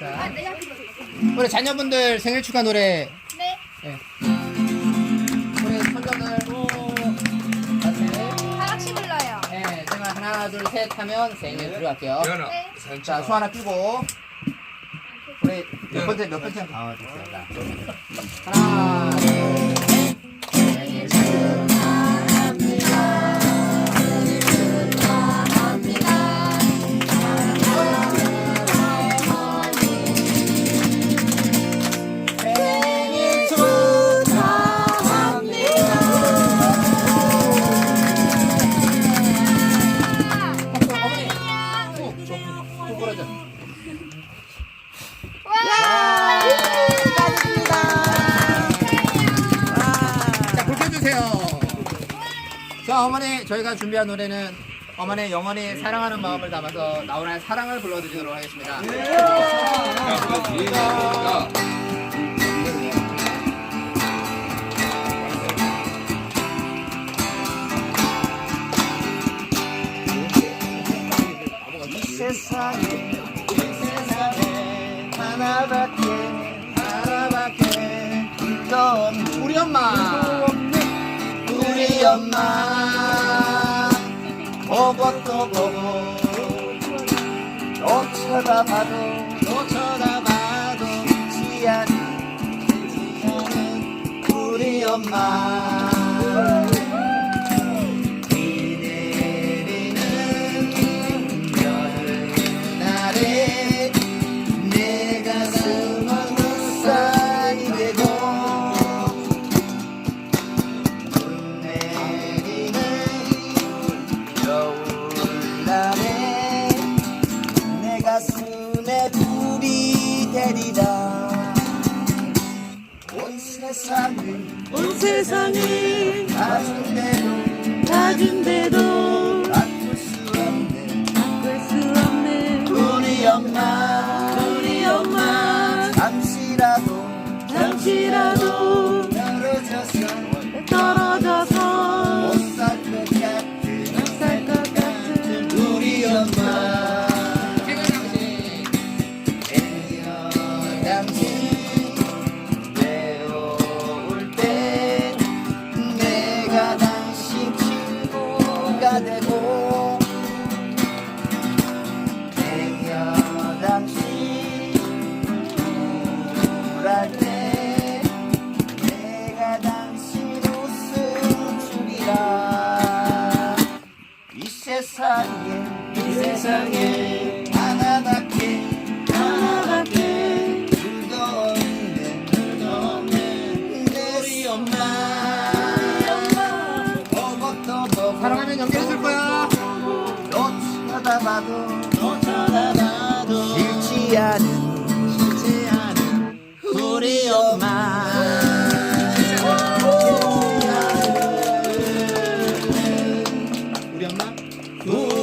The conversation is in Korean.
자, 우리 자녀분들 생일 축하 노래 네. 예. 우리 손자들 같이 다 같이 불러요. 예, 제가 하나 둘 셋 하면 생일 들어갈게요 예은아 네. 자. 수 하나 끼고 우리 몇 네. 번째 몇 번째 아 됐어요 자, 하나 둘 자, 어머니, 저희가 준비한 노래는 어머니 영원히 사랑하는 마음을 담아서 나훈아의 사랑을 불러드리도록 하겠습니다. 있으니까. 이 세상에, 이 세상에 하나밖에, 하나밖에 없는 우리 엄마, 우리 엄마, 또 보고, 또 쳐다봐도, 또 쳐다봐도 잊지 않는 우리 엄마. 온 세상을 가진대로 가진데도 바꿀 수 없는 바꿀 수 없는 우리 엄마. 우리 엄마. 잠시라도 잠시라도 떨어져서 떨어져서 못 살 것 같은 살것 같은 우리 엄마. 애여 당신 내가 당신 친구가 되고 애여 당신 우울할 때 내가 당신 웃음 주리라. 이 세상에 이 세상에 하나밖에 하나밖에 둘도 없는 둘도 없는 우리 엄마 쳐다봐도 또 쳐다봐도 싫지 않은 싫지 않은 우리 엄마. 우리 엄마?